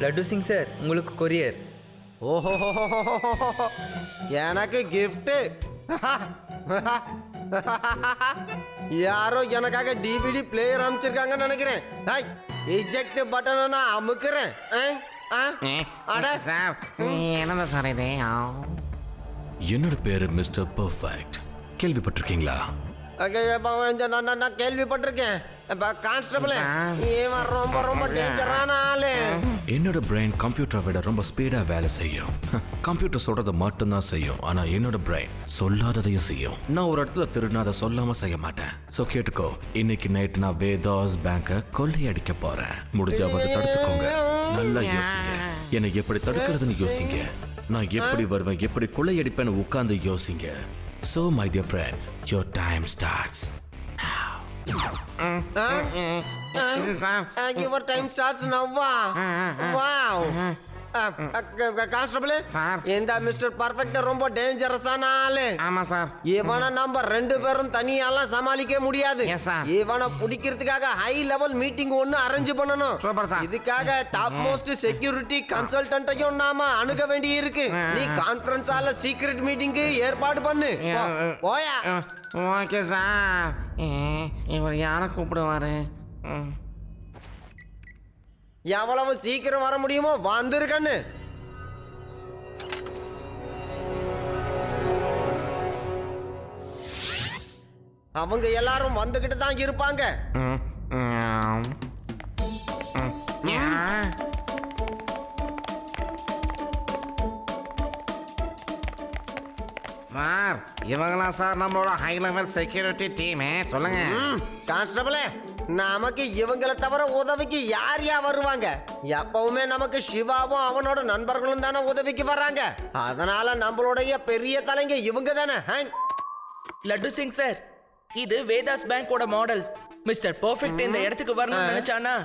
Laddu Singh sir உங்களுக்கு courier. ஓஹோ எனக்கு கிஃப்ட்டு யாரோ எனக்காக டிவிடி பிளேயர் அமைச்சிருக்காங்கன்னு நினைக்கிறேன். ஹாய் இஜெக்ட் பட்டனை நான் அமுக்குறேன். ஆ? ஆ? அட. சார் என்னது சார் இது? என்னோட பேரு மிஸ்டர் பர்ஃபெக்ட். கேள்விப்பட்டிருக்கீங்களா? நான் நான் நான் கேள்விப்பட்டிருக்கேன். இப்ப கான்ஸ்டபிள் இவன் ரொம்ப ரொம்ப டேஞ்சரான ஆளு. என்னோட பிரெயின் கம்ப்யூட்டரை விட ரொம்ப ஸ்பீடா வேலை செய்யும். கம்ப்யூட்டர் சொல்றத மட்டும்தான் செய்யும். ஆனா என்னோட பிரெயின் சொல்லாததையும் செய்யும். நான் ஒரு இடத்துல திருடினா அதை சொல்லாம செய்ய மாட்டேன். சோ கேட்டுக்கோ இன்னைக்கு நைட் நான் வேதாஸ் பேங்க கொள்ளையடிக்க போறேன். முடிஞ்சா வந்து தடுத்துக்கோங்க. நல்லா யோசிங்க. என்னை எப்படி தடுக்கிறதுன்னு யோசிங்க. நான் எப்படி வருவேன் எப்படி கொள்ளையடிப்பேன்னு உட்கார்ந்து யோசிங்க. So, my dear friend, your time starts now. Uh, uh, uh, uh your time starts now. Wow. Uh, uh, wow. Constable? Sir. இந்த மிஸ்டர் பர்ஃபெக்ட் ரொம்ப டேஞ்சரஸான ஆளு? ஆமா சார். இவனை நம்ம ரெண்டு பேரும் தனியாலாம் சமாளிக்க முடியாது. இவனை பிடிக்கிறதுக்காக ஹை லெவல் மீட்டிங் ஒன்னு அரேஞ்ச் பண்ணணும். Super, sir. இதுக்காக டாப் மோஸ்ட் செக்யூரிட்டி கன்சல்டன்ட்டையும் நாம அணுக வேண்டி இருக்கு. நீ கான்ஃபரன்ஸ் ஆல சீக்ரெட் மீட்டிங்க்கு ஏற்பாடு பண்ணு. போயா. ஓகே சார் இவர் யாரை கூப்பிடுவாரு. எவ்வளவு சீக்கிரம் வர முடியுமோ வந்திருக்கன்னு அவங்க எல்லாரும் வந்துகிட்டு தான் இருப்பாங்க. சார் இவங்களா சார் நம்மளோட ஹை லெவல் செக்யூரிட்டி டீமு சொல்லுங்க. கான்ஸ்டபிளே நமக்கு இவங்கள தவிர உதவிக்கு யார் யா வருவாங்க? எப்பவுமே நமக்கு சிவாவும் அவனோட நண்பர்களும் தானே உதவிக்கு வர்றாங்க. அதனால நம்மளுடைய பெரிய தலைங்க இவங்க தானே. லட்டு சிங் சார் இது வேதாஸ் பேங்கோட மாடல் மிஸ்டர் பெர்ஃபெக்ட் இந்த இடத்துக்கு வரணும்னு நினைச்சானா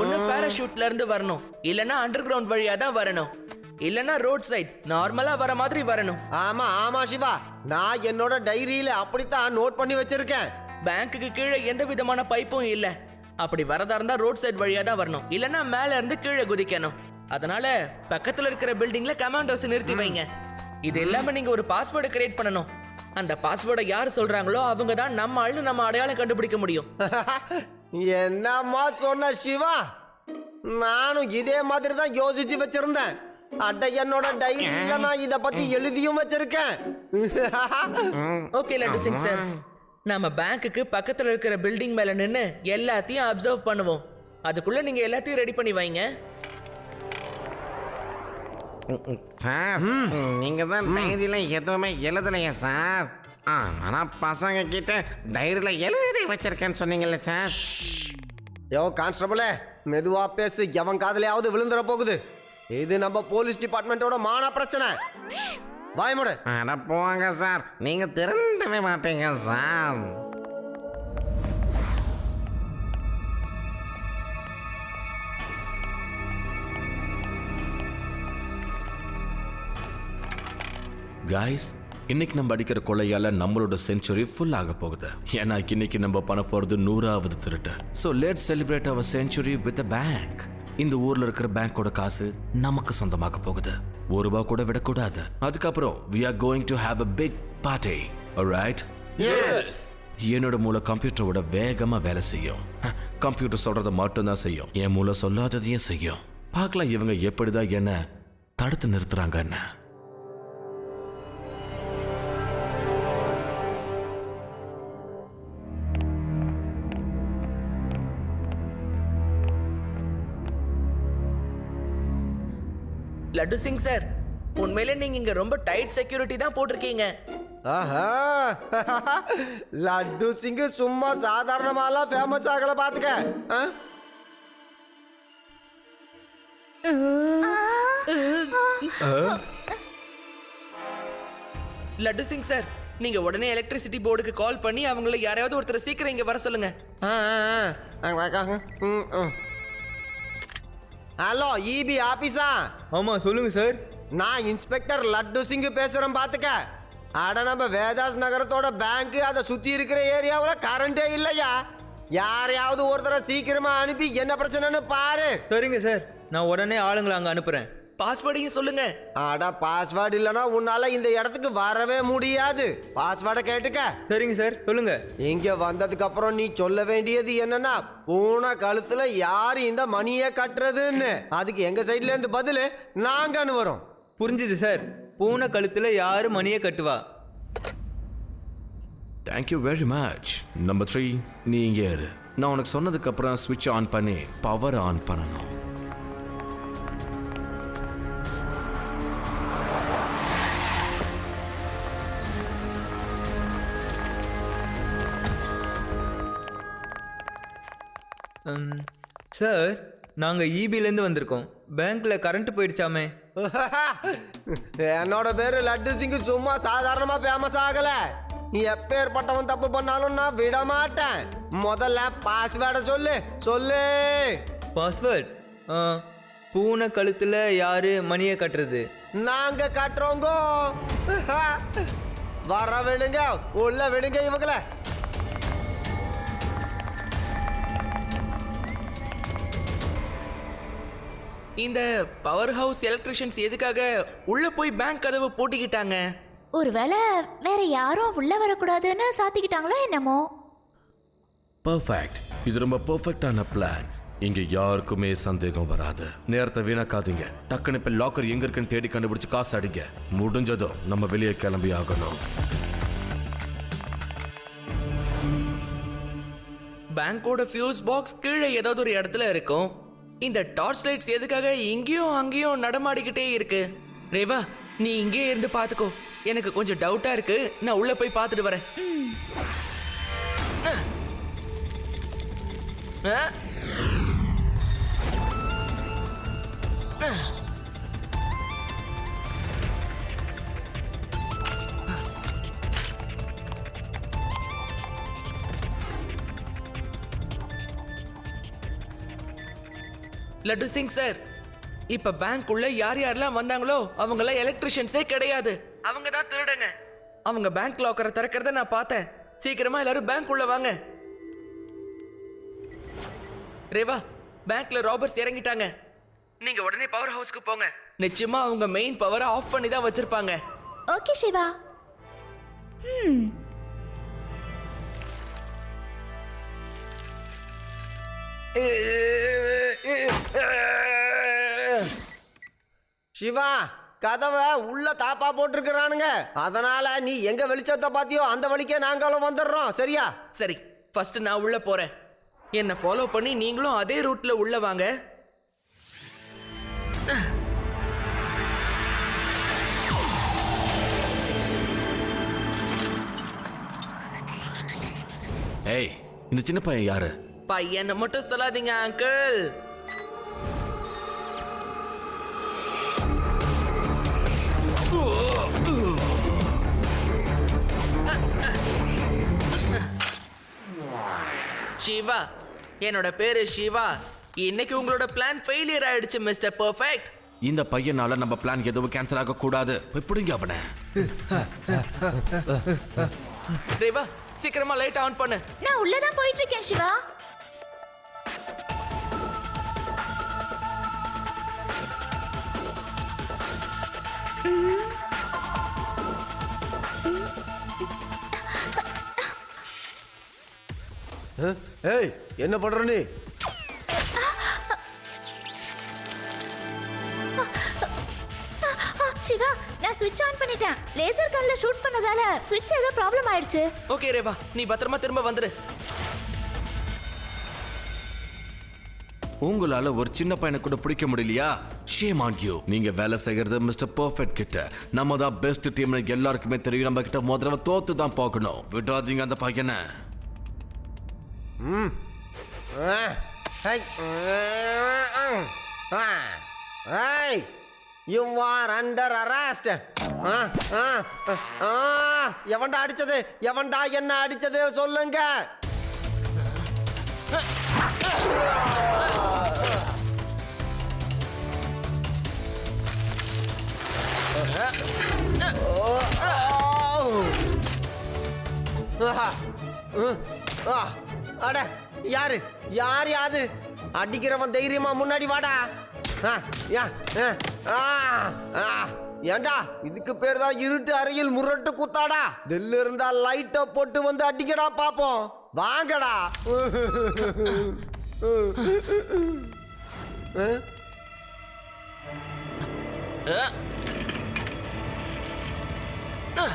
ஒண்ணு பாராஷூட்ல இருந்து வரணும். இல்லனா அண்டர் கிரவுண்ட் வழியா தான் வரணும். இல்லனா ரோட் சைட் நார்மலா வர மாதிரி வரணும். ஆமா ஆமா சிவா. நான் என்னோட டைரியில அப்படித்தான் நோட் பண்ணி வச்சிருக்கேன். பேங்க்குக்கு கீழே எந்த விதமான பைப்பும் இல்ல. அப்படி வரதா இருந்தா ரோட் சைட் வழியா தான் வரணும். இல்லனா மேல இருந்து கீழே குதிக்கணும். அதனால பக்கத்துல இருக்கிற பில்டிங்ல கமாண்டோஸ் நிறுத்தி வைங்க. இது இல்லாம நீங்க ஒரு பாஸ்வேர்டு கிரியேட் பண்ணணும். அந்த பாஸ்வேர்டை யார் சொல்றாங்களோ அவங்க தான் நம்ம ஆள்னு நம்ம அடையாளம் கண்டுபிடிக்க முடியும். என்னம்மா சொன்ன சிவா? நானும் இதே மாதிரி தான் யோசிச்சு வச்சிருந்தேன். அட என்னோட டைரியில நான் இத பத்தி எழுதியும் வச்சிருக்கேன். Okay Laddu Singh sir. நாம பேங்க்குக்கு பக்கத்துல இருக்கிற பில்டிங் மேல நின்னு எல்லாத்தையும் அப்சர்வ் பண்ணுவோம். அதுக்குள்ள நீங்க எல்லாத்தையும் ரெடி பண்ணி வைங்க. சார் நீங்க தான் டைரியில எதுவுமே எழுதலையா சார். ஆனா பசங்க கிட்ட டைரியில எழுதி வச்சிருக்கேன்னு சொன்னீங்கல்ல சார். யோ கான்ஸ்டபிளே மெதுவா பேசு. எவன் காதுலயாவது விழுந்துற போகுது. இது நம்ம போலீஸ் டிபார்ட்மெண்ட்டோட மான பிரச்சனை. வாய்மோடு அட போங்க சார். நீங்க திருந்தவே மாட்டீங்க சார். காய்ஸ் இன்னைக்கு நம்ம அடிக்கிற கொலையால நம்மளோட செஞ்சுரி ஃபுல் ஆக போகுது. ஏன்னா இன்னைக்கு நம்ம பண்ண போறது நூறாவது திருட்டு. So let celebrate our century with bank இந்த ஊர்ல இருக்கிற பேங்கோட காசு நமக்கு சொந்தமாக போகுது. ஒரு ரூபா கூட விடக்கூடாது. அதுக்கப்புறம் we are going to have a big party right என்னோட மூளை கம்ப்யூட்டரோட வேகமா வேலை செய்யும். கம்ப்யூட்டர் சொல்றத மட்டும்தான் செய்யும். என் மூளை சொல்லாததையும் செய்யும். பார்க்கலாம் இவங்க எப்படிதான் என்ன தடுத்து நிறுத்துறாங்கன்னு லட்டு சிங் சார் உண்மையிலே நீங்க இங்க ரொம்ப டைட் செக்யூரிட்டி தான் போட்டிருக்கீங்க. ஆஹா. லட்டு சிங்கு சும்மா சாதாரணமாலாம் ஃபேமஸ் ஆகல பாத்துக்க? லட்டு சிங் சார் நீங்க உடனே எலக்ட்ரிசிட்டி போர்டுக்கு கால் பண்ணி அவங்கள யாரையாவது ஒருத்தர் சீக்கிரம் இங்க வர சொல்லுங்க. ஆ, ஆ, ஆ. ஹலோ இபி ஆபீஸா ஆமா சொல்லுங்க சார் நான் இன்ஸ்பெக்டர் லட்டு சிங் பேசுறேன் பாத்துக்க. அட நம்ம வேதாஸ் நகரத்தோட பேங்க் அதை சுத்தி இருக்கிற ஏரியாவுல கரண்டே இல்லையா? யாரையாவது ஒருத்தரை சீக்கிரமா அனுப்பி என்ன பிரச்சனைன்னு பாரு. சரிங்க சார் நான் உடனே ஆளுங்களை அங்கே அனுப்புகிறேன் பாஸ்வேர்டையும் சொல்லுங்க. அட பாஸ்வேர்டு இல்லைன்னா உன்னால இந்த இடத்துக்கு வரவே முடியாது. பாஸ்வேர்டை கேட்டுக்க. சரிங்க சார் சொல்லுங்க. இங்க வந்ததுக்கு அப்புறம் நீ சொல்ல வேண்டியது என்னன்னா பூனை கழுத்துல யாரு இந்த மணியை கட்டுறதுன்னு. அதுக்கு எங்க சைட்ல இருந்து பதிலு நாங்கன்னு வரோம். புரிஞ்சுது சார். பூனை கழுத்தில் யார் மணியை கட்டுவா? Thank you very much number three நீ இங்கே இரு. நான் உனக்கு சொன்னதுக்கு அப்புறம் ஸ்விட்ச் ஆன் பண்ணி பவர் ஆன் பண்ணணும். சார் நாங்கள் இபிலேருந்து வந்திருக்கோம். பேங்க்கில் கரண்ட் போயிடுச்சாமே. என்னோட பேரு லட்டு சிங் சும்மா சாதாரணமா ஃபேமஸ் ஆகல. நீ எப்பேற்பட்டவன் தப்பு பண்ணாலும் நான் விட மாட்டேன். முதல்ல பாஸ்வேர்டை சொல்லு. சொல்லு. பாஸ்வேர்ட் பூனை கழுத்தில் யார் மணியை கட்டுறது? நாங்க கட்டுறோங்க. வர விடுங்க. உள்ள விடுங்க இவங்கள. இந்த பவர் ஹவுஸ் எலக்ட்ரிஷியன்ஸ் எதுக்காக உள்ள போய் பேங்க் கதவை பூட்டிக்கிட்டாங்க? ஒருவேளை வேற யாரும் உள்ள வரக்கூடாதுன்னு சாத்திக்கிட்டாங்களோ என்னமோ? பர்ஃபெக்ட் இது ரொம்ப பர்ஃபெக்டான பிளான் இங்க யாருக்குமே சந்தேகம் வராது. நேரத்தை வீணாக்காதீங்க. டக்குன்னு இப்ப லாக்கர் எங்க இருக்குன்னு தேடி கண்டுபிடிச்சு காசு அடிங்க. முடிஞ்சதும் நம்ம வெளியே கிளம்பி ஆகணும். பேங்கோட ஃபியூஸ் பாக்ஸ் கீழே ஏதாவது ஒரு இடத்துல இருக்கும். இந்த டார்ச் லைட்ஸ் எதுக்காக இங்கேயும் அங்கேயும் நடமாடிக்கிட்டே இருக்கு? ரேவா நீ இங்கே இருந்து பார்த்துக்கோ எனக்கு கொஞ்சம் டவுட்டா இருக்கு. நான் உள்ள போய் பார்த்துட்டு வரேன். ஆ. லட்டு சிங் சார் இப்ப பேங்க் உள்ள யார் யாரெல்லாம் வந்தாங்களோ அவங்க எல்லாம் எலக்ட்ரிஷியன்ஸே கிடையாது. அவங்க தான் திருடுங்க. அவங்க பேங்க் லாக்கரை திறக்கிறத நான் பார்த்தேன். சீக்கிரமா எல்லாரும் பேங்க் உள்ள வாங்க. ரேவா பேங்க்ல ராபர்ஸ் இறங்கிட்டாங்க. நீங்க உடனே பவர் ஹவுஸ்க்கு போங்க. நிச்சயமா அவங்க மெயின் பவரை ஆஃப் பண்ணி தான் வச்சிருப்பாங்க. ஓகே சிவா. ம் சிவா கதவை உள்ள தாப்பா போட்டிருக்கிறானுங்க. அதனால நீ எங்க வெளிச்சத்தை பாத்தியோ அந்த வழிக்கே நாங்களும் வந்துடுறோம். சரியா? சரி ஃபர்ஸ்ட் நான் உள்ள போறேன். என்னை ஃபாலோ பண்ணி நீங்களும் அதே ரூட்ல உள்ள வாங்க. ஏய் இந்த சின்ன பையன் யாரு? பையனை மட்டும் சொல்லாதீங்க அங்கிள் சிவா. என்னோட பேரு சிவா. இன்னைக்கு உங்களோட பிளான் ஃபெயிலியர் ஆயிடுச்சு மிஸ்டர் பர்ஃபெக்ட் இந்த பையனால நம்ம பிளான் எதுவும் கேன்சல் ஆக கூடாது. பிடிங்க அவனை. ரேவா சீக்கிரமா லைட் ஆன் பண்ணு. நான் உள்ளதான் போயிட்டு இருக்கேன் சிவா ஏய் என்ன பண்ற நீ? ஆ, சிவா நான் ஸ்விட்ச் ஆன் பண்ணிட்டேன். லேசர் கன்ல ஷூட் பண்ணதால ஸ்விட்ச் ஏதோ ப்ராப்ளம் ஆயிடுச்சு. ஓகே ரேவா நீ பத்திரமா திரும்ப வந்துரு. உங்களால ஒரு சின்ன பையனை கூட பிடிக்க முடியலையா? ஷேம் ஆன் யூ நீங்க வேலை செய்யறது மிஸ்டர் பர்ஃபெக்ட் கிட்ட. நம்ம தான் பெஸ்ட் டீம்னு எல்லாருக்குமே தெரியும். நம்ம கிட்ட முதல்ல தோத்து தான் பார்க்கணும். விடாதீங்க அந்த பையனை. யூ ஆர் அண்டர் அரெஸ்ட் எவன்டா அடிச்சது? எவன்டா என்ன அடிச்சது? சொல்லுங்க. ஆஹா. ம். ஆ. அட யாரு? யார் யாது? அடிக்கிறவன் தைரியமா முன்னாடி வாடா. ஆ, ஆ, ஆ, ஆ. ஏண்டா? இதுக்கு பேர் தான் இருட்டு அறையில் முரட்டு குத்தாடா. தில்லு இருந்தா லைட்டை போட்டு வந்து அடிக்கடா பாப்போம். வாங்கடா. ஆ?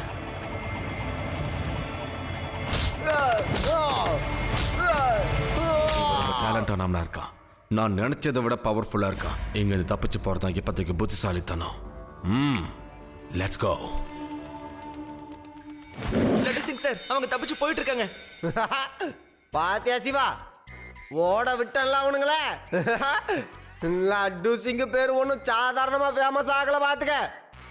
டேலண்டானவனா இருக்கான் நான் நினைச்சதை விட பவர்ஃபுல்லா இருக்கான் இங்க இருந்து தப்பிச்சு போறதான் இப்போதைக்கு புத்திசாலித்தனம். ம். லெட்ஸ் கோ சிங் சார் அவங்க தப்பிச்சு போயிட்டு இருக்காங்க பாத்தியா சிவா? ஓட விட்டல அவனுங்களே. லட்டு சிங்கு பேர் ஒன்றும் சாதாரணமா ஃபேமஸ் ஆகல பாத்துக்க.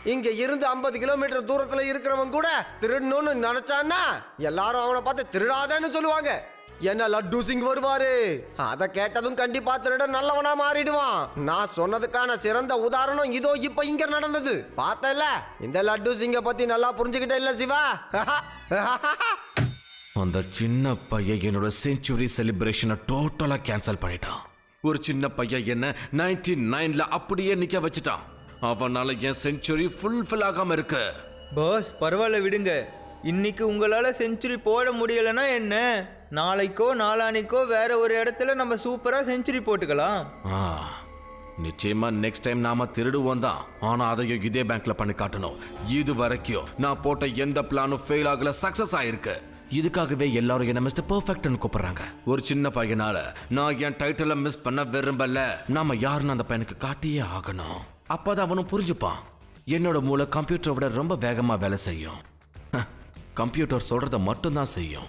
இங்க இருந்து ஐம்பது கிலோமீட்டர் தூரத்துல இருக்கிறவன் கூட திருடணும்னு நினைச்சான்னா எல்லாரும் அவனை பார்த்து திருடாதேன்னு சொல்லுவாங்க. என்ன லட்டு சிங் வருவாரு? அதை கேட்டதும் கண்டிப்பா திருட நல்லவனா மாறிடுவான். நான் சொன்னதுக்கான சிறந்த உதாரணம் இதோ இப்ப இங்க நடந்தது. பார்த்தல இந்த லட்டு சிங்க பத்தி நல்லா புரிஞ்சுக்கிட்ட இல்ல சிவா? அந்த சின்ன பையன் என்னோட செஞ்சுரி செலிப்ரேஷனை டோட்டலா கேன்சல் பண்ணிட்டான். ஒரு சின்ன பையன் என்ன நைன்டி நைன்ல அப்படியே நிக்க வச்சுட்டான். அவனால என் செஞ்சுரி ஃபுல்ஃபில் ஆகாம இருக்கு. பாஸ் பரவாயில்ல விடுங்க. இன்னைக்கு உங்களால் செஞ்சுரி போட முடியலைன்னா என்ன? நாளைக்கோ நாளானிக்கோ வேற ஒரு இடத்துல நம்ம சூப்பராக செஞ்சுரி போட்டுக்கலாம். ஆ நிச்சயமா நெக்ஸ்ட் டைம் நாம திருடுவோம் தான். ஆனா அதையும் இதே பேங்க்ல பண்ணி காட்டணும். இது வரைக்கும் நான் போட்ட எந்த பிளானும் ஃபெயில் ஆகல சக்சஸ் ஆயிருக்கு. இதுக்காகவே எல்லாரும் என்ன மிஸ்டர் பர்ஃபெக்ட்னு கூப்பிடுறாங்க. ஒரு சின்ன பையனால நான் என் டைட்டிலை மிஸ் பண்ண விரும்பல. நாம யாருன்னு அந்த பையனுக்கு காட்டியே ஆகணும். அப்பதான் அவனும் புரிஞ்சுப்பான். என்னோட மூளை கம்ப்யூட்டரை விட ரொம்ப வேகமாக வேலை செய்யும். கம்ப்யூட்டர் சொல்கிறத மட்டும்தான் செய்யும்.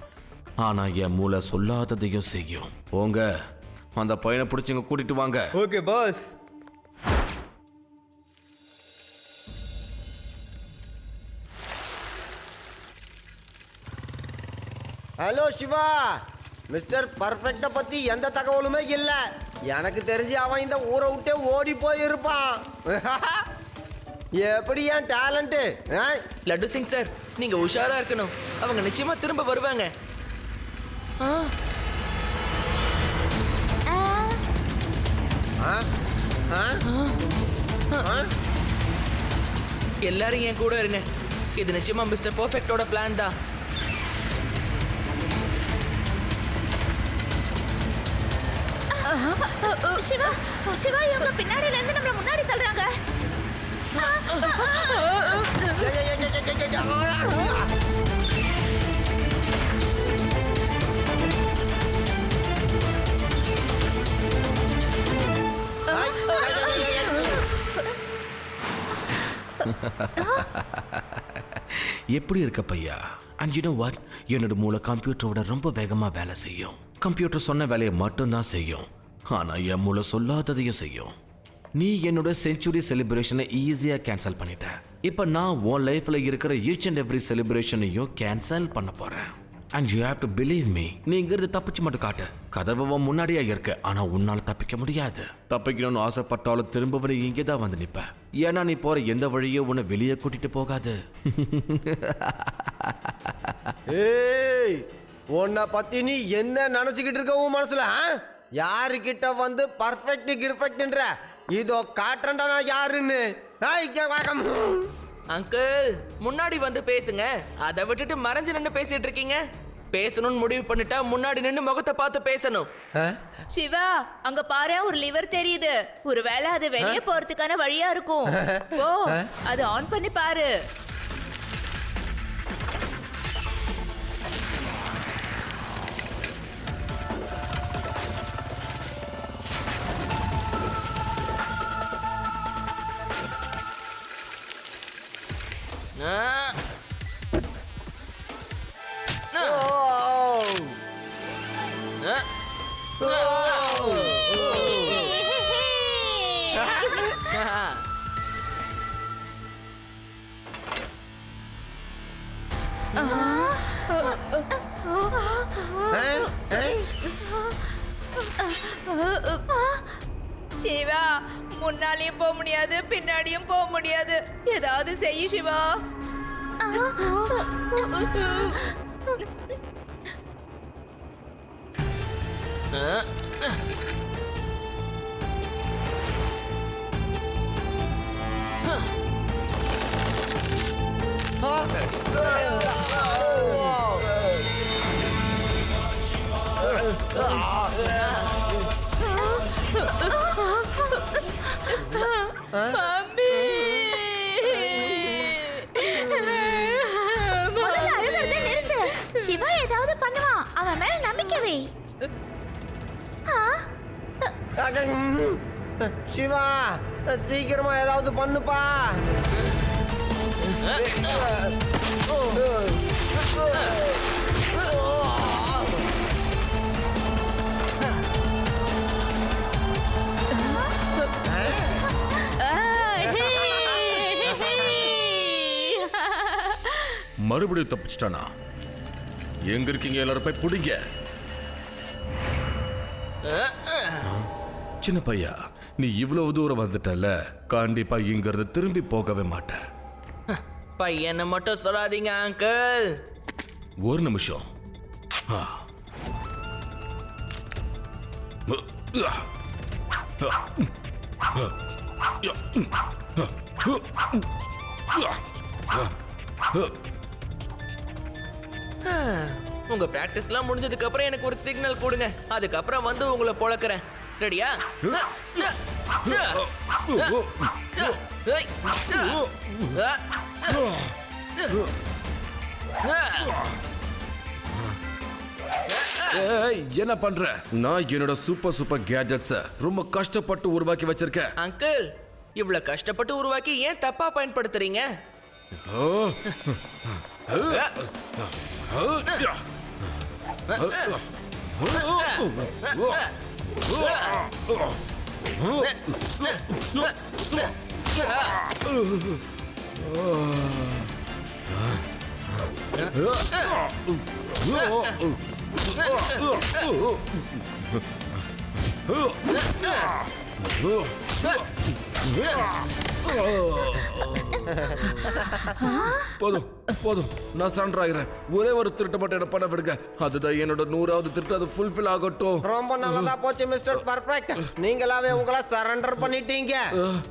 ஆனால் என் மூளை சொல்லாததையும் செய்யும். போங்க. அந்த பையனை பிடிச்சிங்க கூட்டிட்டு வாங்க. Okay boss hello Siva mister perfect பத்தி எந்த தகவலுமே இல்ல. எனக்கு தெரிஞ்சு அவன் இந்த ஊரை விட்டே ஓடி போய் இருப்பான் எப்படி என் டேலண்ட்டு லட்டு சிங் சார் நீங்க உஷாரா இருக்கணும். அவங்க நிச்சயமா திரும்ப வருவாங்க. ஆ, எல்லாரும் என் கூட இருங்க. இது நிச்சயமா மிஸ்டர் பர்ஃபெக்டோட பிளான் தான். சிவா சிவா இவங்க பின்னாடில இருந்து நம்மள முன்னாடி தள்ளுறாங்க எப்படி இருக்க பையா அண்ட் யூ நோ வாட் என்னோட மூளை கம்ப்யூட்டரோட ரொம்ப வேகமா வேலை செய்யும் கம்ப்யூட்டர் சொன்ன வேலையை மட்டும்தான் செய்யும் ஆனால் என் மூளை சொல்லாததையும் செய்யும். நீ என்னோட செஞ்சுரி செலிப்ரேஷனை ஈஸியாக கேன்சல் பண்ணிட்ட. இப்போ நான் உன் லைஃப்பில் இருக்கிற ஈச் அண்ட் எவ்ரி செலிப்ரேஷனையும் கேன்சல் பண்ண போகிறேன் and you have to believe me நீ இங்கிருந்து தப்பிச்சு மட்டும் காட்டு. கதவு முன்னாடியே இருக்கு. ஆனா உன்னால் தப்பிக்க முடியாது. தப்பிக்கணும்னு ஆசைப்பட்டாலும் திரும்ப இங்கே தான் வந்து நிற்பேன் ஏன்னா நீ போற எந்த வழியோ உன்னை வெளியே கூட்டிட்டு போகாது. ஏய் உன்னை பத்தி நீ என்ன நினைச்சுக்கிட்டு இருக்க உன் மனசுல ஆ? யாருக்கிட்ட வந்து பர்ஃபெக்ட் கிர்பெக்ட்ன்ற இதோ காட்டுறேன்டா நான் யாருன்னு. ஏய், இங்க வாங்க. அங்கிள் முன்னாடி வந்து பேசுங்க. அதை விட்டுட்டு மறைஞ்சு நின்று பேசிட்டு இருக்கீங்க. பேசணும்னு முடிவு பண்ணிட்டா முன்னாடி நின்று முகத்தை பார்த்து பேசணும். சிவா அங்க பாரு ஒரு லிவர் தெரியுது. ஒருவேளை அது வெளியே போறதுக்கான வழியா இருக்கும். ஓ அது ஆன் பண்ணி பாரு. சிவா முன்னாலையும் போக முடியாது பின்னாடியும் போக முடியாது. ஏதாவது செய்யு சிவா. மம்மி. முதல்ல அழுகிறத நிறுத்து. சிவா ஏதாவது பண்ணுவான் அவன் மேல நம்பிக்கை வை. சிவா சீக்கிரமா ஏதாவது பண்ணுப்பா. மறுபடியும் தப்பிச்சிட்டானா? எங்க இருக்கீங்க எல்லாரும் போய் பிடிங்க. சின்ன பையா நீ இவ்வளவு தூரம் வந்துட்டல கண்டிப்பா இங்க இருந்து திரும்பி போகவே மாட்ட பையனை மட்டும் சொல்லாதீங்க அங்கிள் ஒரு நிமிஷம். ஆ. உங்க பிராக்டிஸ்லாம் முடிஞ்சதுக்கு அப்புறம் எனக்கு ஒரு சிக்னல் கொடுங்க. அதுக்கப்புறம் வந்து உங்களை பொழக்கிறேன். ரெடியா ஏய், என்ன பண்ற? நான் என்னோட சூப்பர் சூப்பர் கேஜெட்ஸ ரொம்ப கஷ்டப்பட்டு உருவாக்கி வச்சிருக்கேன். அங்கிள் இவ்வளவு கஷ்டப்பட்டு உருவாக்கி ஏன் தப்பா பயன்படுத்துறீங்க? Oh! போதும் போதும். நான் சரண்டர் ஆகிறேன் ஒரே ஒரு திருட்டு மட்டும் என்ன பண்ண விடுங்க. அதுதான் என்னோட நூறாவது திருட்டு. அது ஃபுல்ஃபில் ஆகட்டும். ரொம்ப நல்லதா போச்சு மிஸ்டர் பர்ஃபெக்ட் நீங்களாவே உங்களை சரண்டர் பண்ணிட்டீங்க.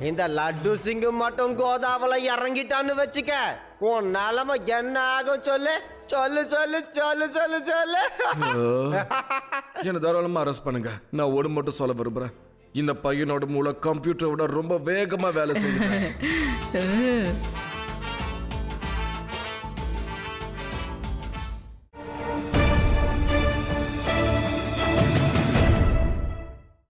இந்த லட்டு சிங் மட்டும் கோதாவில இறங்கிட்டான்னு வச்சுக்க. உன் நிலைமை என்ன ஆகும் சொல்லு. சொல்லு சொல்லு சொல்லு சொல்லு சொல்லு. என்ன தாராளமா அரெஸ்ட் பண்ணுங்க. நான் ஒன்று மட்டும் சொல்ல விரும்புறேன். இந்த பையனோட மூளை கம்ப்யூட்டரை விட ரொம்ப வேகமா வேலை செய்யுது.